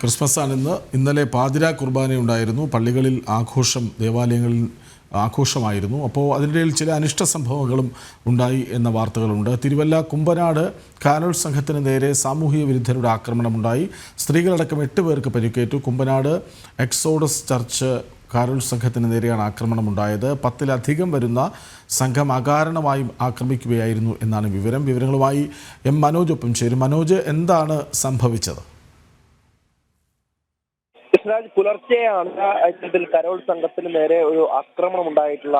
Christmas ആണ് ഇന്ന്. ഇന്നലെ പാതിര കുർബാനയുണ്ടായിരുന്നു പള്ളികളിൽ ആഘോഷം ദേവാലയങ്ങളിൽ ആഘോഷമായിരുന്നു. അപ്പോൾ അതിനിടയിൽ ചില അനിഷ്ട സംഭവങ്ങളും ഉണ്ടായി എന്ന വാർത്തകളുണ്ട്. തിരുവല്ല കുമ്പനാട് കാനൽ സംഘത്തിന് നേരെ സാമൂഹിക വിരുദ്ധരുടെ ആക്രമണമുണ്ടായി. സ്ത്രീകളടക്കം എട്ട് പേർക്ക് പരിക്കേറ്റു. കുമ്പനാട് എക്സോഡസ് ചർച്ച് കാരൽ സംഘത്തിന് നേരെയാണ് ആക്രമണം ആക്രമണമുണ്ടായത്. പത്തിലധികം വരുന്ന സംഘം അകാരണമായും ആക്രമിക്കുകയായിരുന്നു എന്നാണ് വിവരം. വിവരങ്ങളുമായി എം മനോജ് ഒപ്പം ചേരും. മനോജ് എന്താണ് സംഭവിച്ചത്? കൃഷ്ണരാജ് പുലർച്ചെയാണ് ഇതിൽ കരോൾ സംഘത്തിന് നേരെ ഒരു ആക്രമണം ഉണ്ടായിട്ടുള്ള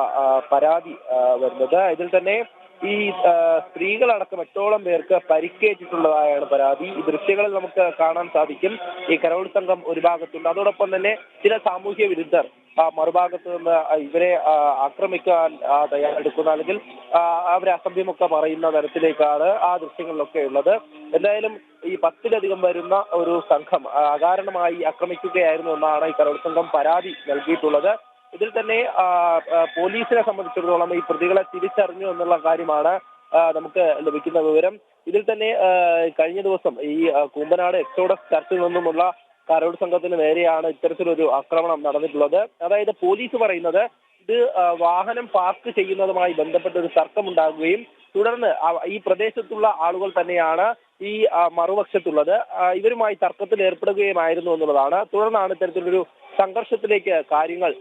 പരാതി വരുന്നത്. ഇതിൽ തന്നെ ഈ സ്ത്രീകളടക്കം എട്ടോളം പേർക്ക് പരിക്കേറ്റിട്ടുള്ളതായാണ് പരാതി. ഈ ദൃശ്യങ്ങളിൽ നമുക്ക് കാണാൻ സാധിക്കും. ഈ കരോൾ സംഘം ഒരു ഭാഗത്തുണ്ട്. അതോടൊപ്പം തന്നെ ചില സാമൂഹ്യ വിരുദ്ധർ മറുഭാഗത്ത് നിന്ന് ഇവരെ ആക്രമിക്കാൻ തയ്യാറെടുക്കുന്ന അല്ലെങ്കിൽ അവരെ അസഭ്യമൊക്കെ പറയുന്ന തരത്തിലേക്കാണ് ആ ദൃശ്യങ്ങളിലൊക്കെ ഉള്ളത്. എന്തായാലും ഈ പത്തിലധികം വരുന്ന ഒരു സംഘം അകാരണമായി ആക്രമിക്കുകയായിരുന്നു എന്നാണ് ഈ കരോൾ സംഘം പരാതി നൽകിയിട്ടുള്ളത്. ഇതിൽ തന്നെ പോലീസിനെ സംബന്ധിച്ചിടത്തോളം ഈ പ്രതികളെ തിരിച്ചറിഞ്ഞു എന്നുള്ള കാര്യമാണ് നമുക്ക് ലഭിക്കുന്ന വിവരം. ഇതിൽ തന്നെ കഴിഞ്ഞ ദിവസം ഈ കൂമ്പനാട് എക്സോഡസ് ചർച്ചിൽ നിന്നുമുള്ള കരോൾ സംഘത്തിന് നേരെയാണ് ഇത്തരത്തിലൊരു ആക്രമണം നടന്നിട്ടുള്ളത്. അതായത് പോലീസ് പറയുന്നത് ഇത് വാഹനം പാർക്ക് ചെയ്യുന്നതുമായി ബന്ധപ്പെട്ട ഒരു തർക്കമുണ്ടാകുകയും തുടർന്ന് ഈ പ്രദേശത്തുള്ള ആളുകൾ തന്നെയാണ് ഈ മറുപക്ഷത്തുള്ളത് ഇവരുമായി തർക്കത്തിൽ ഏർപ്പെടുകയുമായിരുന്നു എന്നുള്ളതാണ്. തുടർന്നാണ് ഇത്തരത്തിലൊരു സംഘർഷത്തിലേക്ക് കാര്യങ്ങൾ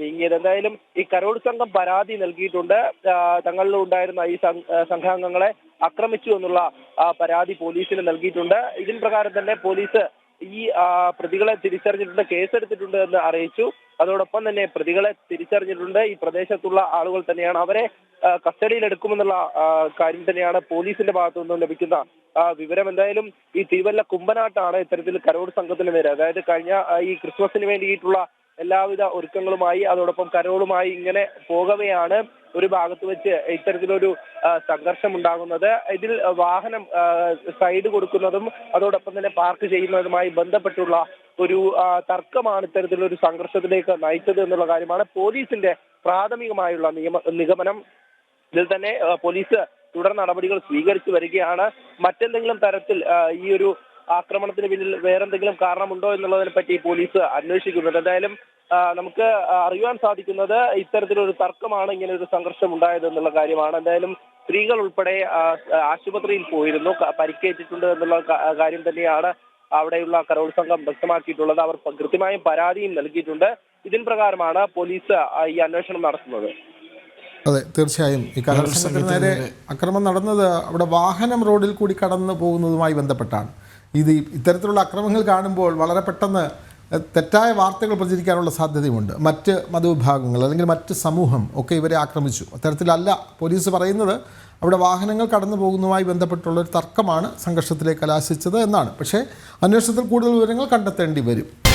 നീങ്ങിയത്. എന്തായാലും ഈ കരോട് സംഘം പരാതി നൽകിയിട്ടുണ്ട്. തങ്ങളിലുണ്ടായിരുന്ന ഈ സംഘാംഗങ്ങളെ ആക്രമിച്ചു എന്നുള്ള പരാതി പോലീസിന് നൽകിയിട്ടുണ്ട്. ഇതിൻ പ്രകാരം തന്നെ പോലീസ് ഈ പ്രതികളെ തിരിച്ചറിഞ്ഞിട്ടുണ്ട് കേസെടുത്തിട്ടുണ്ട് എന്ന് അറിയിച്ചു. അതോടൊപ്പം തന്നെ പ്രതികളെ തിരിച്ചറിഞ്ഞിട്ടുണ്ട്. ഈ പ്രദേശത്തുള്ള ആളുകൾ തന്നെയാണ് അവരെ കസ്റ്റഡിയിൽ എടുക്കുമെന്നുള്ള കാര്യം തന്നെയാണ് പോലീസിന്റെ ഭാഗത്തു നിന്നും ലഭിക്കുന്ന വിവരം. എന്തായാലും ഈ തിരുവല്ല കുമ്പനാട്ടാണ് ഇത്തരത്തിൽ കരോട് സംഘത്തിന് നേരെ. അതായത് കഴിഞ്ഞ ഈ ക്രിസ്മസിന് വേണ്ടിയിട്ടുള്ള എല്ലാവിധ ഒരുക്കങ്ങളുമായി അതോടൊപ്പം കരോളുമായി ഇങ്ങനെ പോകവെയാണ് ഒരു ഭാഗത്ത് വെച്ച് ഇത്തരത്തിലൊരു സംഘർഷം ഉണ്ടാകുന്നത് ഇതിൽ വാഹനം സൈഡ് കൊടുക്കുന്നതും അതോടൊപ്പം തന്നെ പാർക്ക് ചെയ്യുന്നതുമായി ബന്ധപ്പെട്ടുള്ള ഒരു തർക്കമാണ് ഇത്തരത്തിലൊരു സംഘർഷത്തിലേക്ക് നയിച്ചത് എന്നുള്ള കാര്യമാണ് പോലീസിന്റെ പ്രാഥമികമായുള്ള നിയമ നിഗമനം. ഇതിൽ തന്നെ പോലീസ് തുടർ നടപടികൾ സ്വീകരിച്ചു വരികയാണ്. മറ്റെന്തെങ്കിലും തരത്തിൽ ഈ ഒരു ആക്രമണത്തിന് പിന്നിൽ വേറെന്തെങ്കിലും കാരണമുണ്ടോ എന്നുള്ളതിനെ പറ്റി പോലീസ് അന്വേഷിക്കുന്നുണ്ട്. എന്തായാലും നമുക്ക് അറിയുവാൻ സാധിക്കുന്നത് ഇത്തരത്തിലൊരു തർക്കമാണ് ഇങ്ങനെ ഒരു സംഘർഷം ഉണ്ടായത് എന്നുള്ള കാര്യമാണ്. എന്തായാലും സ്ത്രീകൾ ഉൾപ്പെടെ ആശുപത്രിയിൽ പോയിരുന്നു പരിക്കേറ്റിട്ടുണ്ട് എന്നുള്ള കാര്യം തന്നെയാണ് അവിടെയുള്ള കരോൾ സംഘം വ്യക്തമാക്കിയിട്ടുള്ളത്. അവർ കൃത്യമായും പരാതിയും നൽകിയിട്ടുണ്ട്. ഇതിൻ പ്രകാരമാണ് പോലീസ് ഈ അന്വേഷണം നടത്തുന്നത്. അതെ തീർച്ചയായും. ഈ കരോൾ സംഘത്തിന് നേരെ നേരെ അക്രമം നടന്നത് അവിടെ വാഹനം റോഡിൽ കൂടി കടന്നു പോകുന്നതുമായി ബന്ധപ്പെട്ടാണ്. ഇത് ഇത്തരത്തിലുള്ള അക്രമങ്ങൾ കാണുമ്പോൾ വളരെ പെട്ടെന്ന് തെറ്റായ വാർത്തകൾ പ്രചരിക്കാനുള്ള സാധ്യതയുമുണ്ട്. മറ്റ് മതവിഭാഗങ്ങൾ അല്ലെങ്കിൽ മറ്റ് സമൂഹം ഒക്കെ ഇവരെ ആക്രമിച്ചു. അത്തരത്തിലല്ല പോലീസ് പറയുന്നത്. അവിടെ വാഹനങ്ങൾ കടന്നു പോകുന്നതുമായി ബന്ധപ്പെട്ടുള്ള ഒരു തർക്കമാണ് സംഘർഷത്തിലേക്ക് കലാശിച്ചത് എന്നാണ്. പക്ഷേ അന്വേഷണത്തിൽ കൂടുതൽ വിവരങ്ങൾ കണ്ടെത്തേണ്ടി വരും.